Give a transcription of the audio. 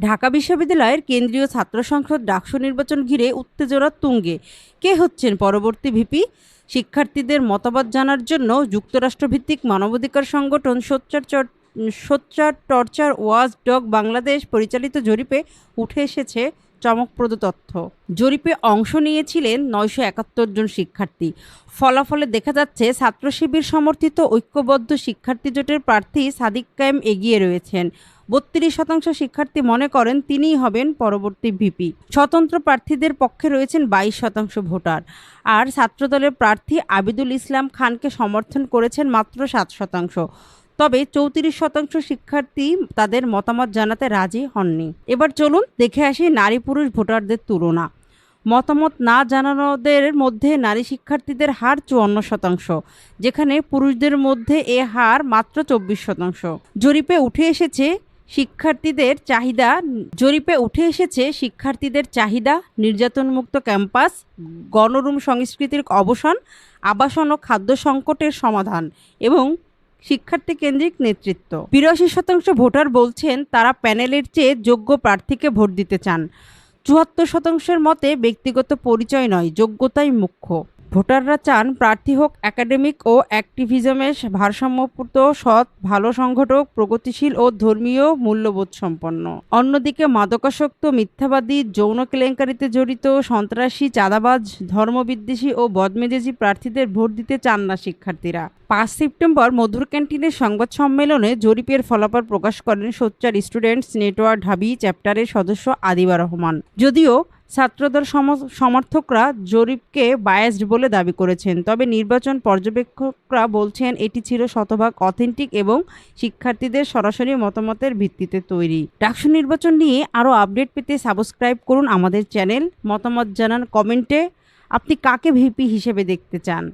ঢাকা বিশ্ববিদ্যালয়ের কেন্দ্রীয় ছাত্র সংসদ ডাকসু নির্বাচন ঘিরে উত্তেজনা তুঙ্গে। কে হচ্ছেন পরবর্তী ভিপি? শিক্ষার্থীদের মতামত জানার জন্য যুক্তরাষ্ট্রভিত্তিক মানবাধিকার সংগঠন সোচ্চার চর- সোচ্চার টর্চার ওয়াজ ডগ বাংলাদেশ পরিচালিত জরিপে উঠে এসেছে চমকপ্রদ তথ্য। জরিপে অংশ নিয়েছিলেন নয়শো একাত্তর জন শিক্ষার্থী। ফলাফলে দেখা যাচ্ছে ছাত্র শিবির সমর্থিত ঐক্যবদ্ধ শিক্ষার্থী জোটের প্রার্থী সাদিক কায়েম এগিয়ে রয়েছেন। বত্রিশ শতাংশ শিক্ষার্থী মনে করেন তিনিই হবেন পরবর্তী ভিপি। স্বতন্ত্র প্রার্থীদের পক্ষে রয়েছেন বাইশ শতাংশ ভোটার। আর ছাত্রদলের প্রার্থী আবিদুল ইসলাম খানকে সমর্থন করেছেন মাত্র সাত শতাংশ। তবে চৌত্রিশ শতাংশ শিক্ষার্থী তাদের মতামত জানাতে রাজি হননি। এবার চলুন দেখে আসি নারী পুরুষ ভোটারদের তুলনা। মতামত না জানানোদের মধ্যে নারী শিক্ষার্থীদের হার চুয়ান্ন শতাংশ, যেখানে পুরুষদের মধ্যে এ হার মাত্র চব্বিশ শতাংশ। জরিপে উঠে এসেছে শিক্ষার্থীদের চাহিদা, জরিপে উঠে এসেছে শিক্ষার্থীদের চাহিদা, নির্যাতনমুক্ত ক্যাম্পাস, গণরুম সংস্কৃতির অবসান, আবাসন ও খাদ্য সংকটের সমাধান এবং শিক্ষার্থী কেন্দ্রিক নেতৃত্ব। বিরাশি শতাংশ ভোটার বলছেন তারা প্যানেলের চেয়ে যোগ্য প্রার্থীকে ভোট দিতে চান। চুয়াত্তর শতাংশের মতে ব্যক্তিগত পরিচয় নয়, যোগ্যতাই মুখ্য। ভোটাররা চান প্রার্থী হোক একাডেমিক ও অ্যাক্টিভিজমের ভারসাম্যপূর্ত, সৎ, ভালো সংগঠক, প্রগতিশীল ও ধর্মীয় মূল্যবোধ সম্পন্ন। অন্যদিকে মাদকাসক্ত, মিথ্যাবাদী, যৌন কেলেঙ্কারিতে জড়িত, সন্ত্রাসী, চাঁদাবাজ, ধর্মবিদ্বেষী ও বদমেজাজি প্রার্থীদের ভোট দিতে চান না শিক্ষার্থীরা। পাঁচ সেপ্টেম্বর মধুর ক্যান্টিনের সংবাদ সম্মেলনে জরিপের ফলাফল প্রকাশ করেন সোচ্চার স্টুডেন্টস নেটওয়ার্ক ঢাবি চ্যাপ্টারের সদস্য আদিবা রহমান। যদিও ছাত্রদল সমর্থকরা জরিপকে বায়াসড বলে দাবি করেছেন। তবে নির্বাচন পর্যবেক্ষকরা বলছেন, এটি ছিল শতভাগ অথেন্টিক এবং শিক্ষার্থীদের সরাসরি মতামতের ভিত্তিতে তৈরি। ডাকসু নির্বাচন নিয়ে আরও আপডেট পেতে সাবস্ক্রাইব করুন আমাদের চ্যানেল মতামত জানান কমেন্টে। আপনি কাকে ভিপি হিসেবে দেখতে চান?